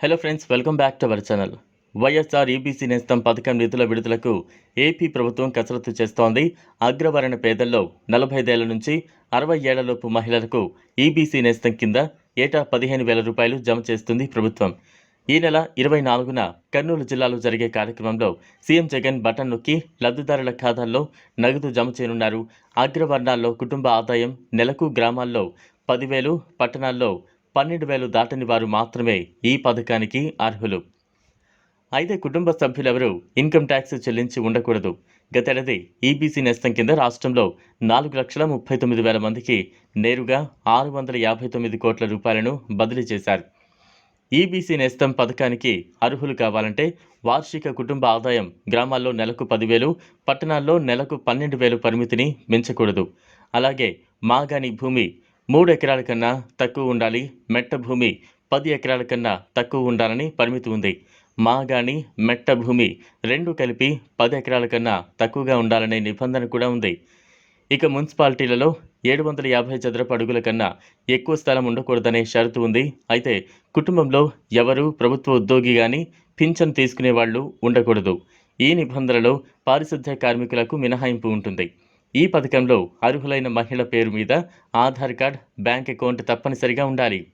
Hello friends welcome back to our channel YSR EBC Nestham పథకం నిధుల విడుదలకు AP ప్రభుత్వం కసరత్తు చేస్తోంది. అగ్రవర్ణ పేదల్లో నలభై ఐదేళ్ళ నుంచి అరవై ఏళ్ళలోపు మహిళలకు ఈబీసీ నేస్తం కింద ఏటా పదిహేను వేల రూపాయలు జమ చేస్తుంది ప్రభుత్వం. ఈ నెల ఇరవై నాలుగున కర్నూలు జిల్లాలో జరిగే కార్యక్రమంలో సీఎం జగన్ బటన్ నొక్కి లబ్ధిదారుల ఖాతాల్లో నగదు జమ చేయనున్నారు. అగ్రవర్ణాల్లో కుటుంబ ఆదాయం నెలకు గ్రామాల్లో పదివేలు పట్టణాల్లో పన్నెండు వేలు దాటని వారు మాత్రమే ఈ పథకానికి అర్హులు. అయితే కుటుంబ సభ్యులెవరూ ఇన్కమ్ ట్యాక్స్ చెల్లించి ఉండకూడదు. గతేడాది ఈబీసీ నేస్తం కింద రాష్ట్రంలో నాలుగు లక్షల ముప్పై తొమ్మిది వేల మందికి నేరుగా ఆరు వందల యాభై తొమ్మిది కోట్ల రూపాయలను బదిలీ చేశారు. ఈబీసీ నేస్తం పథకానికి అర్హులు కావాలంటే వార్షిక కుటుంబ ఆదాయం గ్రామాల్లో నెలకు పదివేలు పట్టణాల్లో నెలకు పన్నెండు వేలు పరిమితిని మించకూడదు. అలాగే మాగాని భూమి మూడు ఎకరాల కన్నా తక్కువ ఉండాలి. మెట్ట భూమి పది ఎకరాల కన్నా తక్కువ ఉండాలని పరిమితి ఉంది. మాగాని మెట్ట భూమి రెండు కలిపి పది ఎకరాల కన్నా తక్కువగా ఉండాలనే నిబంధన కూడా ఉంది. ఇక మున్సిపాలిటీలలో ఏడు వందల యాభై చదరపు అడుగుల కన్నా ఎక్కువ స్థలం ఉండకూడదనే షరతు ఉంది. అయితే కుటుంబంలో ఎవరు ప్రభుత్వ ఉద్యోగి కానీ పింఛన్ తీసుకునే వాళ్ళు ఉండకూడదు. ఈ నిబంధనలో పారిశుద్ధ్య కార్మికులకు మినహాయింపు ఉంటుంది. ఈ పథకంలో అర్హులైన మహిళ పేరు మీద ఆధార్ కార్డ్ బ్యాంక్ అకౌంట్ తప్పనిసరిగా ఉండాలి.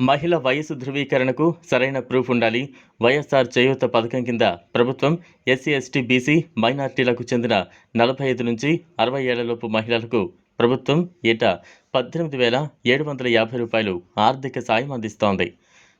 మహిళ వయసు ధృవీకరణకు సరైన ప్రూఫ్ ఉండాలి. వైఎస్ఆర్ చేయూత పథకం కింద ప్రభుత్వం ఎస్సీ ఎస్టీ బీసీ మైనార్టీలకు చెందిన నలభై ఐదు నుంచి అరవై ఏళ్ళలోపు మహిళలకు ప్రభుత్వం ఏటా పద్దెనిమిది వేల ఏడు వందల యాభై రూపాయలు ఆర్థిక సాయం అందిస్తోంది.